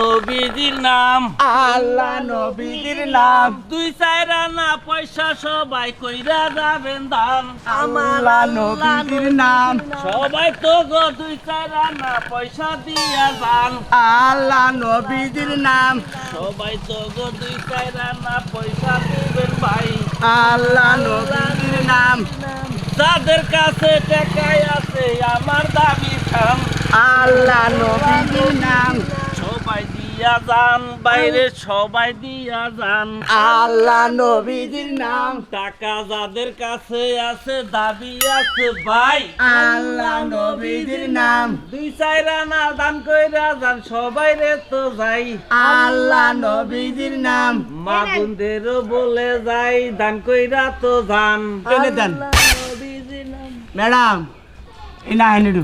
নবীজির নাম। আল্লাহ নবীজির নাম। দুই চার আনা পয়সা সবাই কইরা যাবেন দান। আল্লাহ নবীজির নাম। সবাই তো গো দুই চার আনা পয়সা দিয়া যান আল্লাহ নবীজির নাম। সবাই তো গো দুই চার আনা পয়সা দিবেন ভাই। আল্লাহ নবীজির নাম। যাদের কাছে টাকায় আছে আমার দাবি খাম আল্লাহ নবীজির নাম। দিয়া যান বাইরে সবাই দিয়া যান। আল্লাহ নবীজির নাম। টাকা যাদের কাছে আছে দাবি আছে ভাই। আল্লাহ নবীজির নাম। দুই চার আনা দান কইরা যান সবাই রে তো যাই। আল্লাহ নবীজির নাম। মা বোনদেরও বলে যাই দান কইরা তো যান। দেন। ম্যাডাম না হেনিডু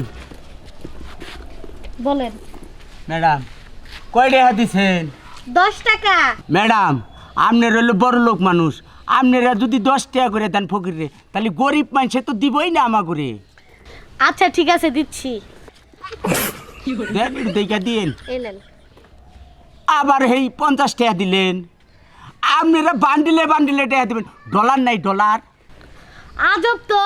বলেন। ম্যাডাম কয় টাকা দিছেন? দশ টাকা। ম্যাডাম আপনার হলো বড় লোক মানুষ। আপনারা যদি দশ টাকা করে দেন ফকিরে তাহলে গরিব মানুষে তো দিবই না আমা করে আচ্ছা ঠিক আছে দিচ্ছি। দেন দেখা দিন আবার এই পঞ্চাশ টাকা দিলেন। আপনারা বান্ডিলে বান্ডিলে টাকা দিবেন। ডলার নাই ডলার। আজব তো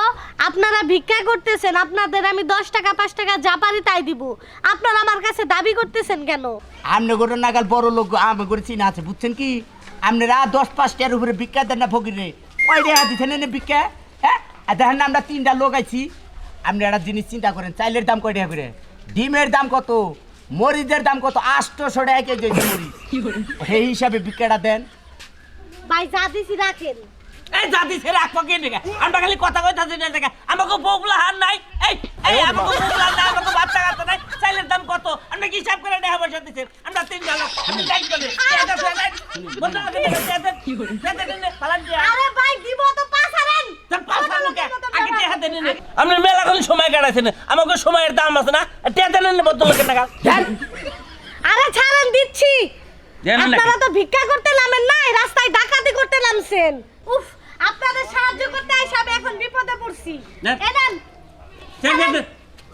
আপনারা ভিক্ষা করতেছেন আপনাদের আমি দশ টাকা পাঁচ টাকা যা পারি তাই দিব। আপনারা আমার কাছে দাবি করতেছেন কেন? আপনি করে নাগাল বড় লোক আমি করে চিনা আছে বুঝছেন কি? আপনারা দশ পাঁচ টাকার উপরে ভিক্ষা দেন না ফকিরে। কয় টাকা দিচ্ছেন এনে ভিক্ষা হ্যাঁ? আর দেখেন না আমরা তিনটা লোক আছি আপনি একটা জিনিস চিন্তা করেন চাইলের দাম কয় টাকা করে? ডিমের দাম কত? মরিচের দাম কত? আটশোশো টাকা কেজি মরিচ। সেই হিসাবে ভিক্ষাটা দেন। ভাই যা দিছি রাখেন। এই জাতি ছেড়ে রাখব কে দেখে আমরা খালি কথা কইতাছি না দেখে। আমাকে বউগুলা হার নাই। এই এই আমাকে বউগুলা নাই আমাকে বাচ্চা কাচ্চা নাই। চাইলের দাম কত? আপনি কি হিসাব করে টাকা পয়সা দিচ্ছেন আমরা তিন জন। আমি লাইক করে করে আপনি মেলা কোন সময় কাটাইছেন। আমাকে সময়ের দাম আছে না? টিয়া দেন বদ্ধ লোকের টাকা আরে ছাড়েন দিচ্ছি। আপনারা তো ভিক্ষা করতে নামেন নাই রাস্তায় ডাকাতি করতে নামছেন উফ আপনাদের সাহায্য করতে আইসা আমি এখন বিপদে পড়ছি দেন। এই নেন চেঙ্গে দে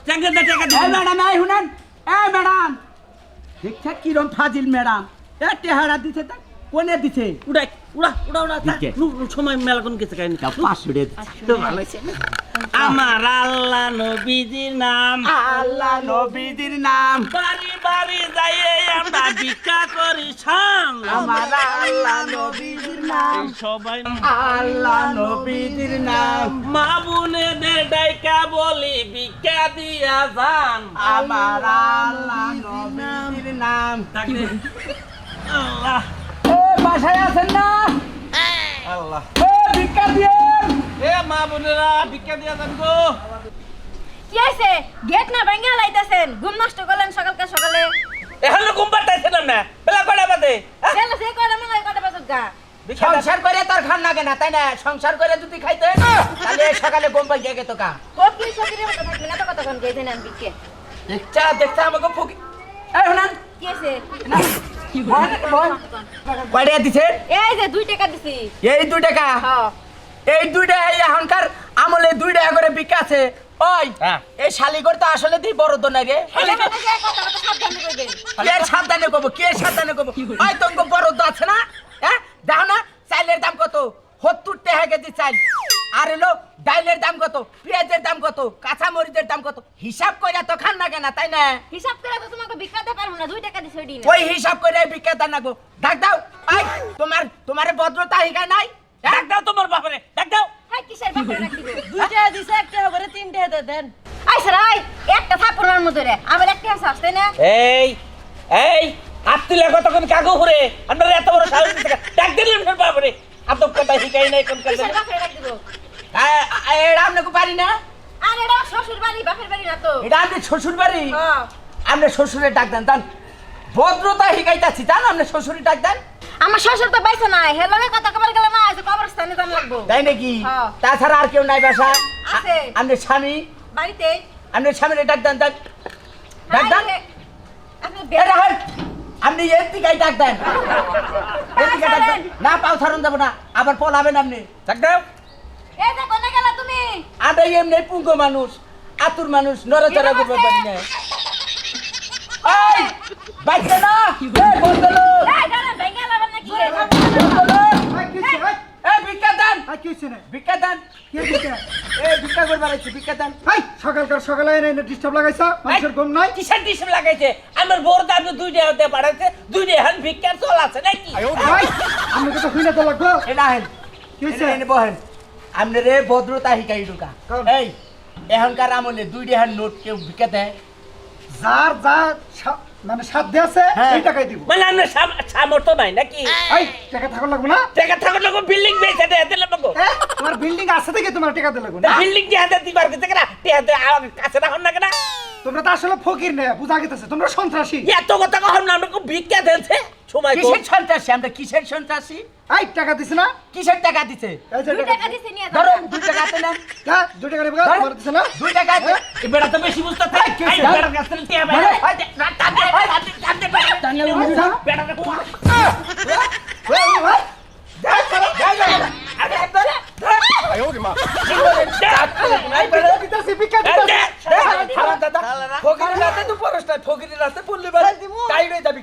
চেঙ্গে দে টাকা এই দিন ম্যাডাম এই শুনেন। এই ম্যাডাম। দেখছে কিরম ফাজিল ম্যাডাম। এ টেহারা দিছে তা কোনে দিছে? উড়াই উড়া উড়া উড়া। নু, সময় মেলা কোন কিছু কাহিনী? পাঁচশো টাকা তো ভালো আমার আল্লাহ নবীজির নাম। আল্লাহ নবীজির নাম। বাড়ি বাড়ি যাইয়ে আমরা ভিক্ষা করি আমার আল্লাহ নবীজির নাম। সবাই আল্লাহ নবীজির নাম। মা বোনেদের ডাইকা বলি ভিক্ষা দিয়া যান। আমার আল্লাহ নবীজির নাম। থাকলে আল্লাহ। এ বাসায় আছেন না? আল্লাহ। এ ভিক্ষা দিয়েন এ মা বোনেরা ভিক্ষা দিয়া যান গো। কি হয়েছে গেট না ভেঙে লাইতেছেন? ঘুম নষ্ট করলেন সকালকে সকালে। এখানে ঘুম পাঠাইছিলাম না বেলা কয়টা বাদে? গেল সে করে মনে কটা বাজত গা। সংসার করে তোর খান লাগে না তাই না? সংসার করে যদি খাইতে তাহলে সকালে গম পাই গেছে তো কা ও কি সকিরে মতো থাকবি না তো কতক্ষণ গেছে না বিকে। দেখছা দেখছা আমাকে ফুকি এই কি কয়টা দিছে? এই যে দুই টাকা দিছি। এই দুই টাকা? হ্যাঁ। এই দুইটা এই এখনকার আমলে দুই টাকা করে বিকা আছে। ওই হ্যাঁ। এই শালিগর তো আসলে দি বড় তো নাই রে। এটা মানে যে কথা কথা সাবধানে কইবেন কে সাবধানে কব কে সাবধানে কব ওই তোমাকে বড় তো আছে না? দেখো না চাইলের দাম কত? সত্তর টাকা কেজি চাইল আর হলো ডাইলের দাম কত? পেঁয়াজের দাম কত? কাঁচা মরিচের দাম কত? হিসাব করে তো খান না কেনা তাই না? হিসাব করে তো তোমাকে বিকাতে পারব না দুই টাকা দিছি দিন ওই হিসাব করে বিক্রেতা নাগো। ডাক দাও এই তোমার তোমার ভদ্রতা হিকায় নাই? হ্যাঁ? ডাক দাও তোমার বাপরে ডাক দাও। হ্যাঁ কিসের ব্যাপারে রাখি গো দুই টাকা দিছে এক টাকা করে তিন টাকা দেন। আই স্যার আই একটা থাপড়ার মধ্যে রে আবার একটা আছে আসতে না? এই এই আত্মীলা কতক্ষণ কাগো ঘুরে। আপনার এত বড় সাহস ডাক দিলেন ফের বাপরে। আদব কথা শিখাই নাই কোন কাজে। এটা আপনাকে পারি না? আর এটা শ্বশুর বাড়ি বাপের বাড়ি না তো। এটা আপনি শ্বশুর বাড়ি হ্যাঁ আপনি শ্বশুরের ডাক দেন তান ভদ্রতা শিখাইতাছি জান আপনি শ্বশুরের ডাক দেন? আমার শ্বশুর তো পাইছে না হেলনে কথা কবার গেলে না আছে কবরস্থানে দাম লাগবো। তাই নাকি? হ্যাঁ। তাছাড়া আর কেউ নাই বাসা। আছে। আপনার স্বামী? বাড়িতে? আপনার স্বামীর ডাক দেন ডাক দেন। আপনি বের রাহেন, আপনি এদিকে ডাক দেন। এদিকে ডাক দেন। না পাও ছাড়ুন যাব না আবার পলাবেন আপনি। ডাক দাও। এটা কোনে গেল তুমি? আরে এমনি পুঙ্গ মানুষ আতুর মানুষ নড়াচড়া করবে পারি না। এই বাইতে না। এ বন্ধলো এই ভেঙে না মানে কি? এই ভিক্ষা দান। না ভিক্ষা দান। কে ভিক্ষা? এই সকালকার সকালে এনে ডিস্টার্ব লাগাইছা? মানুষের ঘুম নাই? কিসের ডিসিম লাগাইছে? আমার বোর দাবি দুই ডে হতে পাঠাচ্ছে দুই ডে হান ভিক্ষার চল আছে নাকি? আমি তো খুইনা তো লাগবো। এটা হেন কি হইছে? এনে বহেন। আপনি রে ভদ্রতা শিকাই ঢুকা? এই এখনকার আমলে দুই দেহার নোট কেউ ভিক্ষা দেয়? যার যা মানে সাধ্য আছে হ্যাঁ। এই টাকাই দিব। মানে আমরা সামর্থ্য নাই নাকি? এই টাকা থাকা লাগবো না? টাকা থাকার লোক বিল্ডিং বেচে দেয় দিলে লোক তোমার বিল্ডিং আছে দেখে তোমার টাকা দিলে লাগবো না? বিল্ডিংটি হাতে দিবার গেছে কেনা টি হাতে কাছে রাখুন না কেনা। তোমরা তো আসলে ফকির নে বুঝা গেতেছে তোমরা সন্ত্রাসী। এত কথা কখন না আমাকে ভিক্ষা দিয়েছে? সময় কিসের সন্ত্রাসী? আমরা কিসের সন্ত্রাসী? এই টাকা দিছে না? কিসের টাকা দিছে? টাকা দিছে নিয়ে ধরো দুই টাকা হাতে নেন হ্যাঁ দুই টাকা দিবে ধরো। তোমার দিছে না? দুই টাকা হাতে এই বেটা তো বেশি বুঝতে থাকে হয়েছে? বেটার কাছ থেকে টিয়া ফকিরের রাতে পড়লে। তাই রয়ে যাবি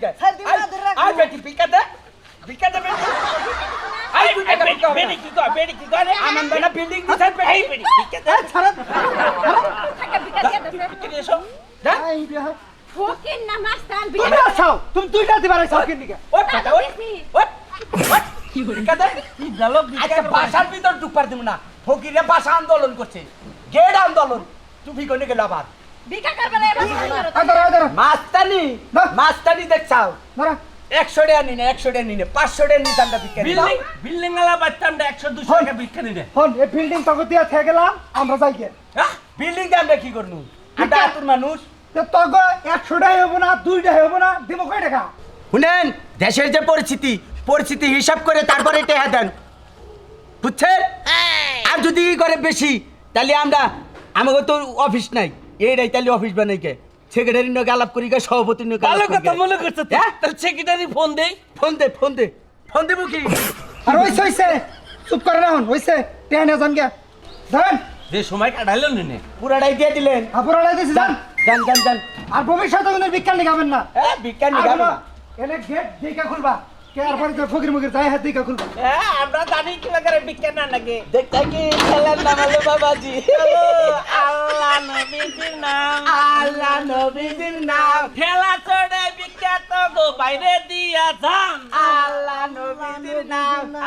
আয় বেটি, ভিক্ষা দে। ভিক্ষা দে বেটি। আনন্দ বিল্ডিং ছাড়া। ভিক্ষা দিয়ে এসো। দেখ। এই, বিয়া। ফকির না মাস্তান তুমি আসাও তুমি দুইটা দিবার আইসাও কিনদিকে ওঠ বেটা, ওঠ। ওঠ, ওঠ। ভিক্ষা দে। আচ্ছা, বাসার ভিতর ঢুকবার দিব না। ফকিরে বাসা আন্দোলন করছে। গেট আন্দোলন। টুপি কোনে গেল আবার ভিক্ষা করবে না এবার ভিক্ষা করো। আদর আদর মাস্তানি। মাস্তানি দেখছাও ধরা একশো টাকা নিনে একশো টাকা নিনে পাঁচশো টাকা নিতাম না ভিক্ষা। বিল্ডিং বিল্ডিং আলা বাচ্চা আমরা একশো দুশো টাকা ভিক্ষা নিলে হন এই বিল্ডিং তখন দিয়া থেকে গেলাম আমরা যাই গে। বিল্ডিং কে আমরা কি করব আমরা আতুর মানুষ। একশোটাই হব না দুইটাই হব না দিব কয় টাকা? শুনেন দেশের যে পরিস্থিতি পরিস্থিতি হিসাব করে তারপরে টেহা দেন। বুঝছেন? আর যদি ই করে বেশি তাহলে আমরা আমাকে তো অফিস নাই। এইটাই তাহলে অফিস বানাই কে? সেক্রেটারি নিয়ে আলাপ করি গে সভাপতি নিয়ে ভালো কথা মনে করছ তো। হ্যাঁ? তাহলে সেক্রেটারি ফোন দেই ফোন দে ফোন দে। ফোন দেবো কি? আর ওইসে ওইসে চুপ করে রাখুন গে। ধরেন যে সময় কাটাইলো নিনে পুরাটাই দিয়ে দিলেন। আপনারা দিয়েছি যান। যান যান যান আর ভবিষ্যতে কোনো বিজ্ঞান লিখাবেন না। হ্যাঁ বিজ্ঞানী গাবে কোনো- এনে গেট দিকে খুলবা। কে আর পরে তো ফকির হাত দিকে খুলবা। হ্যাঁ আমরা জানি কি লাগারে বিজ্ঞান না নাকি। দেখতে কি খেলার নাম হলো বাবাজি। আল্লাহ নবীজির নাম। আল্লাহ নবীজির নাম। ঠেলা চড়ে বিখ্যাত গো বাইরে দিয়া যান। আল্লাহ নবীজির নাম।